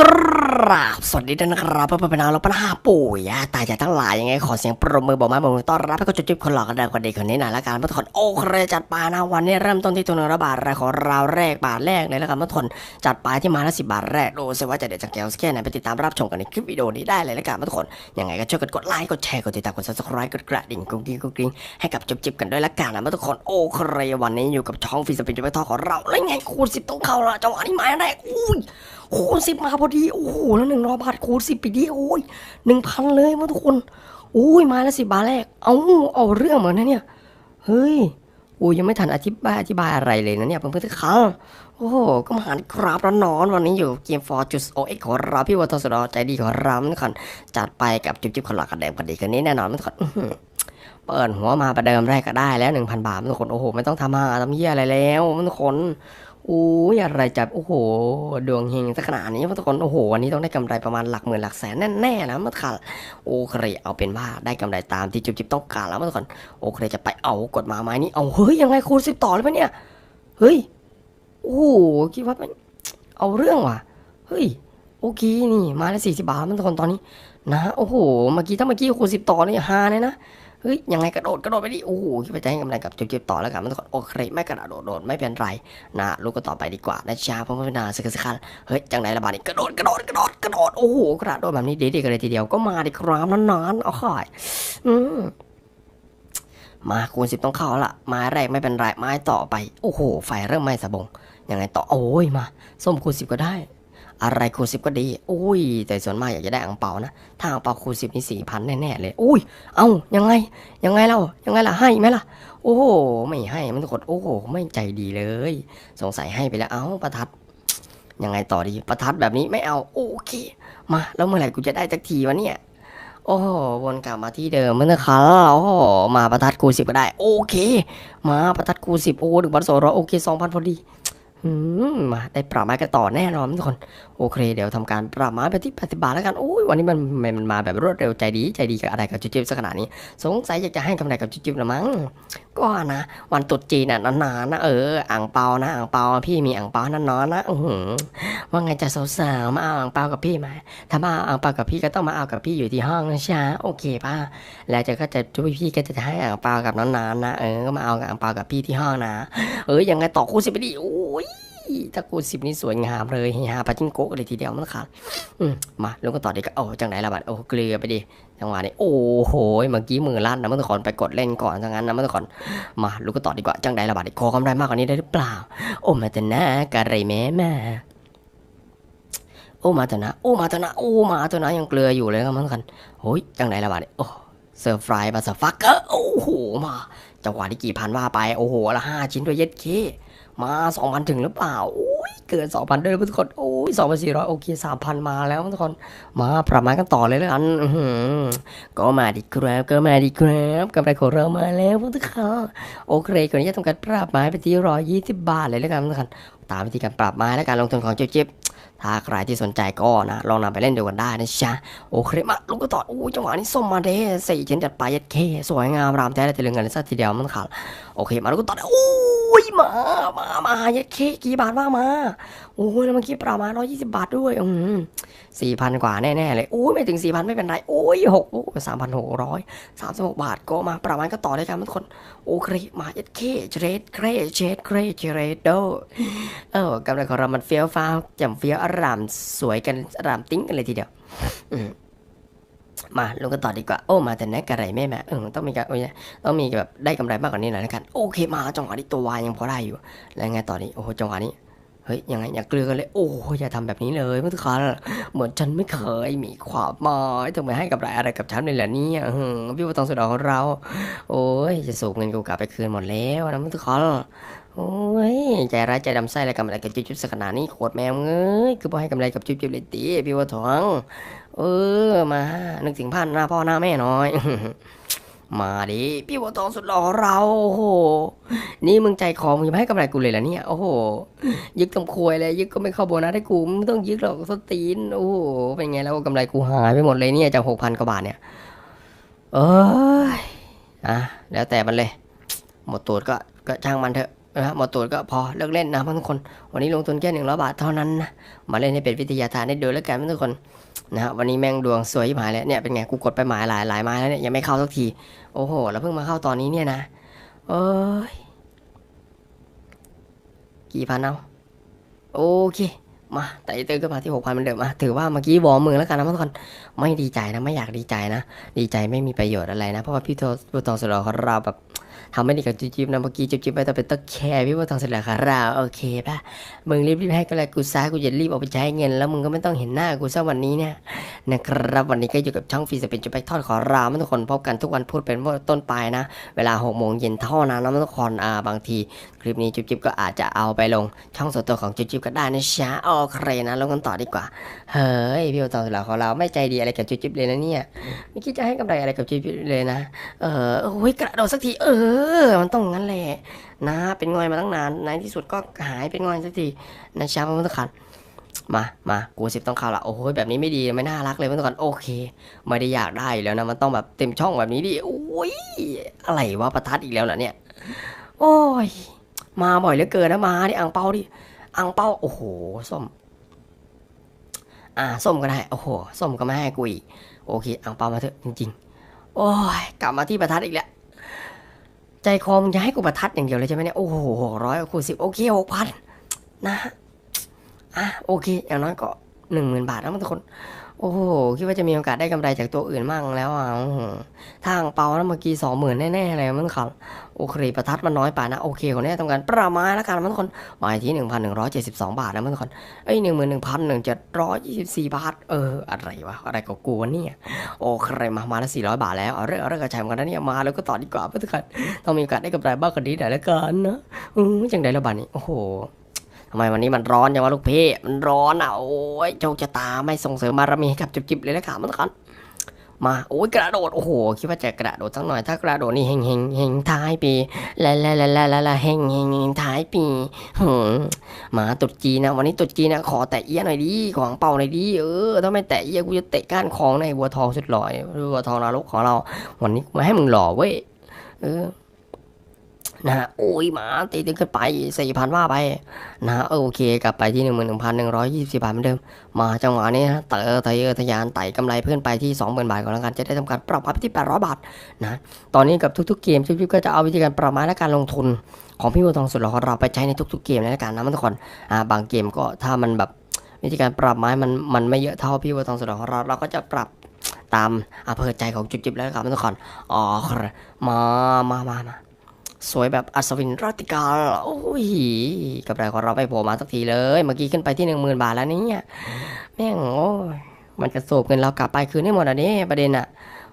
กราบสวัสดีด้วยนะครับเพื่อนๆเป็นเอาเราปัญหาปู่ย่าตายายทั้งหลายยังไงขอเสียงปรบมือบอกมาบอกมือต้อนรับให้กับจุ๊บคนหล่อกันเดิมคนดีคนนี้หน่อยละกันมาทุกคนโอเคจัดปานะวันนี้เริ่มต้นที่ตัวหนึ่งละบาทแรกของเราแรกบาทแรกเลยล้วกันมาทุกคนจัดปาที่มาละสิบาทแรกดูสิว่าจะเด็ดจากแก้วสแค่ไหนไปติดตามรับชมกันในคลิปวิดีโอนี้ได้เลยละกันมาทุกคนยังไงก็ช่วยกันกดไลค์กดแชร์กดติดตามกด subscribe กดกระดิ่งกุ้งกิ้งกุ้งกิ้งให้กับจุ๊บๆกันด้วยละกันนะมาทุกคนโอเคยวันนี้อยู่กับช่องฟีสปินจุ๊บทอของเราแล้วไงคูณสิบต้องเข้าละจังหวะนี้มาแรกอุ้ย คูณสิบมาพอดี โอ้โห แล้วหนึ่งร้อยบาทคูณสิบไปดี โอ้ยหนึ่งพันเลยมาทุกคนโอ้ย มาแล้วสิบาทแรก เอาเอาเรื่องเหมือนนะเนี่ย เฮ้ยโอ้ยยังไม่ทันอธิบายอธิบายอะไรเลยนะเนี่ยเพื่อนๆทุกครั้งโอ้โหก็มาหาคราบร้อนนอนวันนี้อยู่เกมฟอร์จูสโอเอ็กของเราพี่วัตสดอใจดีของเราทุกคนจัดไปกับจิ๊บจิ๊บคนหลักกันเดิมกันดีกันนี้แน่นอนทุกคนเปิดหัวมาประเดิมแรกก็ได้แล้วหนึ่งพันบาททุกคนโอ้โหไม่ต้องทำหาทำเหี้ยอะไรแล้วทุกคน อ้ยอะไรจะโอ้โห ดวงเฮงสักขนาดนี้ทุกคนโอ้โหวันนี้ต้องได้กำไรประมาณหลักหมื่นหลักแสนแน่ๆแล้วมันค่ะโอเคเอาเป็นว่าได้กำไรตามที่จุ๊บจิ๊บต้องการแล้วทุกคนโอเคจะไปเอากฎหมาไม้นี้เอาเฮ้ยยังไงคูณสิบต่อเลยปะเนี่ยเฮ้ยโอ้โหคิดว่ามันเอาเรื่องว่ะเฮ้ยโอเคนี่มาแล้วสี่สิบบาทมันทุกคนตอนนี้นะโอ้โหเมื่อกี้ถ้าเมื่อกี้คูณสิบต่อนี่ฮาเลยนะ เฮ้ยยังไงกระโดดกระโดดไปดิโอ้โหคิดว่าจะให้กำไรกับจุ๊บๆต่อแล้วกันมันทุกคนโอเคไม่กระโดดโดดไม่เป็นไรนะลูกก็ต่อไปดีกว่านะจ๊ะเพราะว่าเป็นาสกสคันเฮ้ยจังไหนระบาดนี่กระโดดกระโดดกระโดดกระโดดโอ้โหกระโดดแบบนี้ดีๆกันเลยทีเดียวก็มาดิครับนานๆอ๋ออืมมาคูณสิบต้องเข้าละไม้แรกไม่เป็นไรไม้ต่อไป โอ้โหไฟเริ่มไหม้สะบงยังไงต่อโอ้ยมาส้มคูณสิบก็ได้ อะไรคูณสิบก็ดี อุ้ย แต่ส่วนมากอยากจะได้อังเปานะ ถ้าอังเปาคูณสิบนี่สี่พันแน่ๆเลย อุ้ย เอายังไง ยังไงเรายังไงล่ะ ให้ไหมล่ะ โอ้โห ไม่ให้มันกด โอ้โห ไม่ใจดีเลย สงสัยให้ไปแล้ว เอาประทัด ยังไงต่อดี ประทัดแบบนี้ไม่เอา โอเค มา แล้วเมื่อไหร่กูจะได้สักทีวะเนี่ย โอ้โห วนกลับมาที่เดิมมันนะครับโอ้โห มาประทัดคูณสิบก็ได้ โอเค มาประทัดคูณสิบโอ้หนึ่งพันสองร้อยโอเคสองพันพอดี มมาได้ปรับไม้กันต่อแน่นอนทุกคน โอเค เดี๋ยวทำการปรับไม้ไปที่80บาทแล้วกันโอ้ยวันนี้มันมันมันมาแบบรวดเร็วใจดีใจดีกับอะไรกับจิ๊บๆสักขนาดนี้ สงสัยอยากจะให้กำไรกับจิ๊บๆละมั้งก็นะ วันตรุษจีนน่ะนานๆนะเอออ่างเปานะอ่างเปาพี่มีอ่างเปานั่นนอนนะอืว่าไงจะสาวๆมาเอาอ่างเปากับพี่ไหมถ้ามาเอาอ่างเปากับพี่ก็ต้องมาเอากับพี่อยู่ที่ห้องนะช้าโอเคป่ะแล้วจะก็จะช่วยพี่ก็จะให้อ่างเปากับนานๆนะเออก็มาเอาอ่างเปากับพี่ที่ห้องนะ เออยังไงต่อคู่สิบไปดิโอ้ย ถ้ากูสิบนี่สวยงามเลยฮียปาจิงโกะเลยทีเดียวมันขาดอืมาลงกันต่อดีก็โอ้จังไหนละบัดโอ้เกลือไปดิจังหวะนี้โอ้โหเมื่อกี้มือลั่นนะมันต้องขอนไปกดเล่นก่อนทั้งนั้นนะมันต้องขอนมาลูกก็ต่อดีกว่าจังไหนละบัดขอกำไรมากกว่านี้ได้หรือเปล่า โอ้มาตนะกะไรแม่แม่โอ้มาตนะโอ้มาตนะโอ้มาตนะยังเกลืออยู่เลยครับมันกันโอ้ยจังไหนละบัดโอ้เซอร์ไพรส์บัสฟักเกอร์โอ้โหมาจังหวะนี้กี่พันว่าไปโอ้โหละห้าชิ้นด้วยเย็ดเค มาสองพันถึงหรือเปล่าโอ้ยเกินสองพันด้วยทุกคนโอ้ยสองพันสี่ร้อยโอเคสามพันมาแล้วทุกคน มาประมาณกันต่อเลยแล้วกันก็มาดีครับก็มาดีครับกำไรของเรามาแล้วทุกคนโอเคก่อนที่จะทำการปรับไม้ไปที่ร้อยยี่สิบบาทเลยแล้วกันทุกคนตามวิธีการปรับไม้และการลงทุนของเจ๊บถ้าใครที่สนใจก็นะ ลองนำไปเล่นดูกันได้นะจ๊ะโอเคมาลูกก็ต่อโอ้ยจังหวะนี้ส้มมาเด้สี่ชิ้นจัดไปยัดเคสวยงามรามแท้เลยจะเรื่องเงินสักทีเดียวมันขาดโอเคมาลูกก็ต่อโอ้ มามามายัดเคกี่บาทว่ามาโอ้ยแล้วเมื่อกี้ปรับมาร้อยยี่สิบาทด้วยอืมสี่พันกว่าแน่ๆเลยโอ้ยไม่ถึงสี่พันไม่เป็นไรโอ้ยหกสามพันหกร้อยสามสิบหกบาทก็มาประมาณก็ต่อได้กันทุกคนโอเคมาเอ็ดเคเทรดเครเชดเครเทรดโดเออกำลังของเรามันเฟี้ยวฟ้าวแจ่มเฟี้ยวอารามสวยกันอารามติ้งกันเลยทีเดียวอื มาลงกันต่อดีกว่า โอ้มาแต่แนกอะไรแม่แม่เออต้องมีการโอ้ยต้องมีแบบได้กำไรมากกว่านี้หน่อยละกันโอเคมาจังหวะนี้ตัววายยังพอได้อยู่ แล้วไงต่อนี้โอ้จังหวะนี้เฮ้ยยังไงอย่าเกลือกันเลยโอ้ยอย่าทำแบบนี้เลยเมื่อครั้งเหมือนฉันไม่เคยมีความหมายถึงไมให้กับไรอะไรกับฉันเลยแหละเนี่ยพี่ว่าต้องสุดาของเรา โอ้ยจะสูบเงินกูกลับไปคืนหมดแล้วนะเมื่อครั้งโอ้ยใจร้ายใจดำไส้อะไรกับอะไรกับจุ๊บๆสักขนาดนี้โคตรแมวเอ้ยคือพอให้กำไรกับจุ๊บๆเลยตีพี่ว่าถอง เออมา นึกถึงพันหน้าพ่อหน้าแม่หน่อย มาดิพี่วัวทองสุดหล่อเรา โอ้โห นี่มึงใจคอมึงจะไม่ให้กำไรกูเลยเหรอเนี่ย โอ้โห ยึกกำควยเลยยึกก็ไม่เข้าโบนัสให้กูไม่ต้องยึกหรอกสตีน โอ้โห เป็นไงแล้วกำไรกูหายไปหมดเลยเนี่ยจากหกพันกว่าบาทเนี่ย เอ้ยอะแล้วแต่มันเลย หมดตัวก็ก็ช่างมันเถอะ นะฮะหมดตูดก็พอเลิกเล่นนะทุกคน วันนี้ลงทุนแค่หนึ่งร้อยบาทเท่านั้นนะมาเล่นให้เป็นวิทยาทานให้ดูแล้วกันทุกคนนะฮะวันนี้แม่งดวงสวยที่หายเลยเนี่ยเป็นไงกูกดไปหมายหลายหลายไม้แล้วเนี่ยยังไม่เข้าสักทีโอ้โหแล้วเพิ่งมาเข้าตอนนี้เนี่ยนะเอ้ยกี่พันเอาโอเคมาแต่อีเตอร์ก็มาที่หกพันเหมือนเดิมมาถือว่าเมื่อกี้วอร์มมือแล้วกันนะทุกคนไม่ดีใจนะไม่อยากดีใจนะ ดีใจไม่มีประโยชน์อะไรนะ เพราะว่าพี่โทรตองสุดหล่อของเราแบบ ทำไม่ดีกับจิ๊บจิ๊บนะเมื่อกี้จิ๊บจิ๊บไม่ต้องเป็นต้องแคร์พี่โทองสุดหล่อของเราโอเคป่ะมึงรีบรีบให้ก็เลยกูซ้ายกูจะรีบเอาไปใช้เงิน แล้วมึงก็ไม่ต้องเห็นหน้ากูซะวันนี้เนี่ยนะครับวันนี้ก็อยู่กับช่องฟรีสเปนจุดไปทอดขอราทุกคนพบกันทุกวันพูดเป็นว่าต้นไปนะ เวลาหกโมงเย็นเท่านั้นนะทุกคนอ่าบางที คลิปนี้จิ๊บจิ๊บก็อาจจะเอาไปลง ช่องส่วนตัวของจิ๊บจิ๊บก็ได้นะช้าโอเคนะลงกันต่อดีกว่าเฮ้ยพี่โอตองสุดหล่อของเราไม่ใจดีอะไรกับจิ๊บจิ๊บเลยนะเนี่ยไม่คิดจะให้กำไรอะไรกับชีวิตเลยนะ เออโอ้ยกระโดดสักทีเออมันต้องงั้นแหละนะ เป็นงอยมาตั้งนานในที่สุดก็หายเป็นงอยสักทีนะช้ามันต้องขัดมามากูสิบต้องเข้าละโอ้ยแบบนี้ไม่ดีไม่น่ารักเลยมันต้องขัดโอเค ไม่ได้อยากได้แล้วนะมันต้องแบบเต็มช่องแบบนี้ดิโอ้ยอะไรวะประทัดอีกแล้วเหรอเนี่ย โอ้ยมาบ่อยเหลือเกินนะมาดิอังเปาดิอังเปาโอ้โหส้มอ่าส้มก็ได้โอ้โหส้มก็ไม่ให้กูอีกโอเคอังเปามาเถอะจริงๆโอ้ยกลับมาที่ประทัดอีกแล้ว ใจคอมึงจะให้กูประทัดอย่างเดียวเลยใช่ไหมเนี่ย โอ้โหหกร้อยคูณสิบโอเคหกพันนะอะโอเค อย่างน้อยก็หนึ่งหมื่นบาทนะทุกคน โอ้โห คิดว่าจะมีโอกาสได้กำไรจากตัวอื่นมั่งแล้วอะอื้อหือถ้างเปาแล้วเมื่อกี้สองหมื่นแน่ๆเลยมันขับ โอเค ประทัดมันน้อยไปนะ โอเคคนนี้ทำการประมาณแล้วกันมันทุกคนหมายที่หนึ่งพันหนึ่งร้อยเจ็ดสิบสองบาทนะมันทุกคนเอ้ยหนึ่งหมื่นหนึ่งพันหนึ่งเจ็ดร้อยยี่สิบสี่บาท เออ อะไรวะ อะไรกับกูวเนี่ย โอเค มามาละสี่ร้อยบาทแล้วเอาเรื่องเอาเรื่องกระชายนกันนะเนี่ย มาแล้วก็ต่อดีกว่าเพื่อนทุกคนต้องมีโอกาสได้กำไรบ้างกันดีหน่อยละกันนะอือจังไดละบาทนี้ โอ้โห ทำไมวันนี้มันร้อนจังวะลูกพี่ มันร้อนอะ โอ้ยโชคชะตาไม่ส่งเสริมบารมีให้กับจิบๆเลยนะขามันทุกคนมา โอ้ยกระโดด โอ้โห คิดว่าจะกระโดดสักหน่อย ถ้ากระโดดนี่เฮงเฮงเฮงท้ายปีละละละละละละเฮงเฮงเฮงท้ายปีหืมมาตุดจีนะ วันนี้ตุดจีนะ ขอแตะเอี้ยหน่อยดิ ของเป่าหน่อยดิ เออ ถ้าไม่แตะเอี้ยกูจะเตะก้านคองในวัวทองสุดหล่อวัวทองนรกของเรา วันนี้มาให้มึงหล่อเว้ย เออ นะฮะโอ้ยหมาตีตึงขึ้นไปสี่พันว่าไปนะฮะโอเค กลับไปที่หนึ่งหมื่นหนึ่งพันหนึ่งร้อยยี่สิบบาทเหมือนเดิม มาจังหวะนี้นะเตะเตะทะยานไต่กำไรเพื่อนไปที่สองหมื่นบาทก่อนแล้วกันจะได้ทำการปรับอัพที่แปดร้อยบาทนะตอนนี้กับทุกๆเกมชิปๆก็จะเอาวิธีการประมาณและการลงทุนของพี่บัวทองสุดหล่อของเราไปใช้ในทุกๆเกมในการนะมันทุกคนอ่าบางเกมก็ถ้ามันแบบวิธีการปรับไม้มันมันไม่เยอะเท่าพี่บัวทองสุดหล่อของเราเราก็จะปรับตามอำเภอใจของจุบๆแล้วครับทุกคนอ๋อมามามามา สวยแบบอัศวินรัตติกาโอ้ยกำไรของเราไปโผล่มาสักทีเลย เมื่อกี้ขึ้นไปที่หนึ่งหมื่นบาทแล้วเนี่ยแม่งโอ้ยมันจะสูบเงินเรากลับไปคืนให้หมดอะเนี่ยประเด็นอะ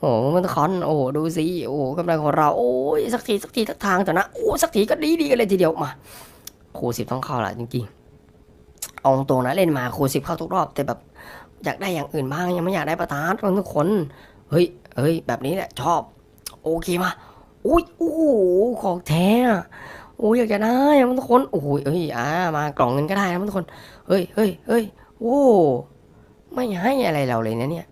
โอ้มันคอน โอ้ดูสิ โอ้กำไรของเรา โอ้ยสักทีสักทีสักทางแต่นะ โอ้สักทีก็ดีดีกันเลยทีเดียวมาครูสิบต้องเข้าละจริงๆเอาตรงนะเล่นมาครูสิบเข้าทุกรอบ แต่แบบอยากได้อย่างอื่นบ้างยังไม่อยากได้ประทานทุกคน เฮ้ยเฮ้ยแบบนี้แหละชอบ โอเคมา อุ้ยโอ้โหของแท้อะโอ้ยอยากจะได้อะมันทุกคนโอ้ยเอ้ยอ่ามากล่องเงินก็ได้นะมันทุกคนเฮ้ยเฮ้ยเฮ้ยโอ้ไม่ให้อะไรเราเลยนะเนี่ย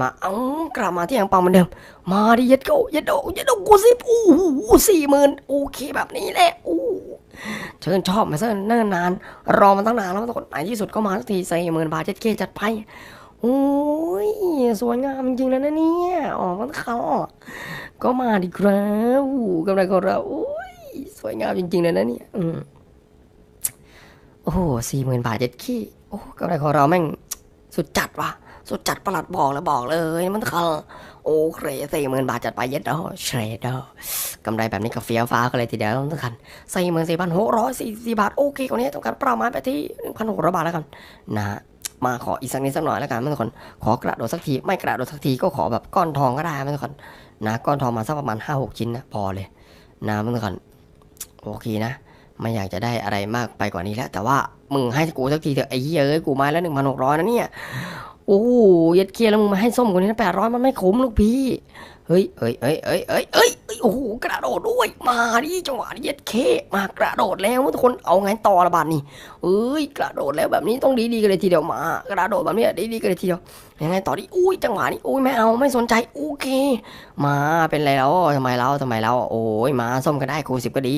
มาเอากลับมาที่อ่างเปาเหมือนเดิม มาดิย็ดโกเย็ดโดย็ดโดกูสิโอ้โหสี่หมื่นโอเคแบบนี้แหละโอ้เชิญชอบมาเส้นเนิ่นนาน รอมาตั้งนานแล้วทุกคนในที่สุดก็มาสักทีสี่หมื่นบาทเจ็ดเคจัดไป โอ้ยสวยงามจริงๆแล้วนะเนี่ยออกมาเขาก็มาดิครับกำไรของเราโอ้ยสวยงามจริงๆเลยนะเนี่ยอืมโอ้โหสี่หมื่นบาทเจ็ดขี้โอ้กำไรของเราแม่งสุดจัดว่ะสุดจัดประหลัดบอกแล้วบอกเลยมันเขาโอเคสี่หมื่นบาทจัดไปเย็ดดอเชรดอกำไรแบบนี้กับเฟี้ยวฟ้ากันเลยทีเดียวต้องคันสี่หมื่นสี่พันหกร้อยสี่สิบาทโอเคกว่านี้ต้องการประมาณไปที่หนึ่งพันหกร้อยบาทแล้วกันนะ มาขออีกสักนิดสักหน่อยแล้วกันทุกคน ขอกระโดดสักทีไม่กระโดดสักทีก็ขอแบบก้อนทองก็ได้ทุกคนนะก้อนทองมาสักประมาณห้าหกชิ้นนะพอเลยนะทุกคนโอเคนะไม่อยากจะได้อะไรมากไปกว่านี้แล้ว แต่ว่ามึงให้กูสักทีเถอะไอ้เหี้ยเอ้ยกูมาแล้วหนึ่งพันหกร้อยนะเนี่ย โอ้โหเย็ดเคียร์แล้วมึงมาให้ส้มคนนี้แปดร้อยมันไม่คุ้มลูกพี่ เฮ้ยเฮ้ยเฮ้ยเฮ้ยเฮ้ยเฮ้ยโอ้โหกระโดดด้วย มาดิจังหวะเย็ดเคมากระโดดแล้วทุกคนเอาไงต่อละบาดนี่เอ้ยกระโดดแล้วแบบนี้ต้องดีๆกันเลยทีเดียวมากระโดดแบบนี้ดีๆกันเลยทีเดียวยังไงต่อดิอุ้ยจังหวะนี้อุ้ยไม่เอาไม่สนใจโอเค มาเป็นไรแล้วทำไมแล้วทำไมแล้วโอ้ยมาส้มก็ได้ครูสิบก็ดี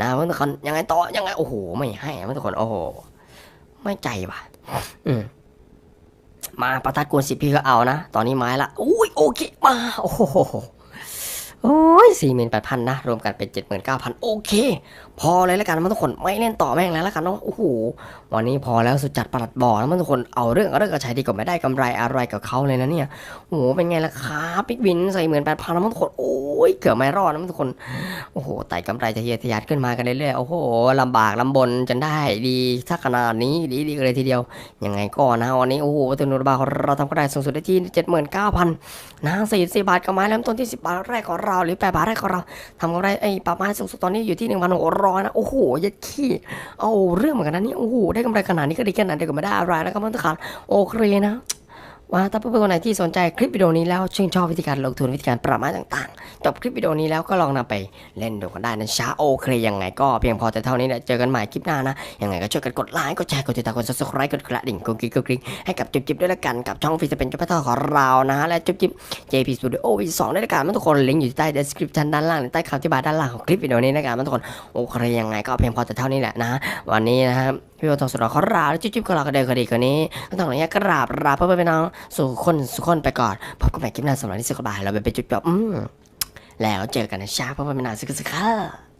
นะเพื่อนทุกคนยังไงต่อยังไงโอ้โหไม่ให้เพื่อนทุกคนโอ้โหไม่ใจว่ะอืม มาประทัดกวนสิบพี่ก็เอานะ ตอนนี้ไม้ละอุ้ยโอเคมา โอ้โห โอ้ยสี่หมื่นแปดพันนะ รวมกันเป็นเจ็ดหมื่นเก้าพันโอเค พอเลยแล้วกันมันทุกคนไม่เล่นต่อแม่งแล้วแล้วกันเนาะโอ้โหวันนี้พอแล้วสุดจัดประหลัดบ่อแล้วมันทุกคนเอาเรื่องเอาเรื่องกระชัยดีกว่าไม่ได้กำไรอะไรกับเขาเลยนะเนี่ยโอ้โหเป็นไงล่ะครับปิ๊กวินใส่หมื่นแปดพันแล้วมันทุกคนโอ้ยเกือบไม่รอดนะมันทุกคนโอ้โหไต่กำไรจะเฮียทะยานขึ้นมากันเรื่อยๆโอ้โหลำบากลำบนจนได้ดีถ้าขนาดนี้ดีดีเลยทีเดียวยังไงก็นะวันนี้โอ้โหตัวนุรบาเราทำกำไรสูงสุดได้ที่เจ็ดหมื่นเก้าพันนะสี่สิบบาทกับไม้เริ่มต้นที่สิบบาทแรกของเราหรือแปดบาทแรกของเราทำกำไรไอ้ปลาไม้สูงสุดตอนนี้อยู่ที่หนึ่งพันหกร้อยนะโอ้โหยัดขี้เอาเรื่องเหมือนกันนะนี่โอ้โหได้กำไรขนาดนี้ก็ดีแค่ไหนเดี๋ยวก็ไม่ได้อะไรแล้วก็มันต้องขาดโอเคนะ ว่าถ้าเพื่อนๆคนไหนที่สนใจคลิปวิดีโอนี้แล้วชื่นชอบวิธีการลงทุนวิธีการปรับไม้ต่างๆ จบคลิปวิดีโอนี้แล้วก็ลองนำไปเล่นดูกันได้นะช้าโอเคยังไงก็เพียงพอแต่เท่านี้แหละเจอกันใหม่คลิปหน้านะยังไงก็ช่วยกันกดไลค์กดแชร์กดติดตามกด subscribe กดกระดิ่งกดกริ๊กกดกริ๊กให้กับจิ๊บๆด้วยละกันกับช่องฟิสเป็นจุ๊บเท่าของเรานะฮะและจิ๊บๆ JP Studio V2 ด้วยละกันทุกคนลิงก์อยู่ใต้ description ด้านล่างหรือใต้คำอธิบายด้านล่างของคลิปวิดีโอนี้นะครับทุกคนโอเคยังไงก็เพียงพอแต่เท่านี้แหละนะวันนี้นะครับพี่โอทองสุดหล่อขอลาแล้วจิ๊บๆก็ลากันเดินคดีกันนี้ก็ต้องอย่างเงี้กราบลาเพื่อนๆไปน้องสู่คนสู่คนไปก่อนพบกันใหม่คลิปหน้าสำหรับที่สุขบายเราไปไปจุดจบอืมแล้วเจอกันนะช้าเพื่อนๆไปนานสักสักค่ะ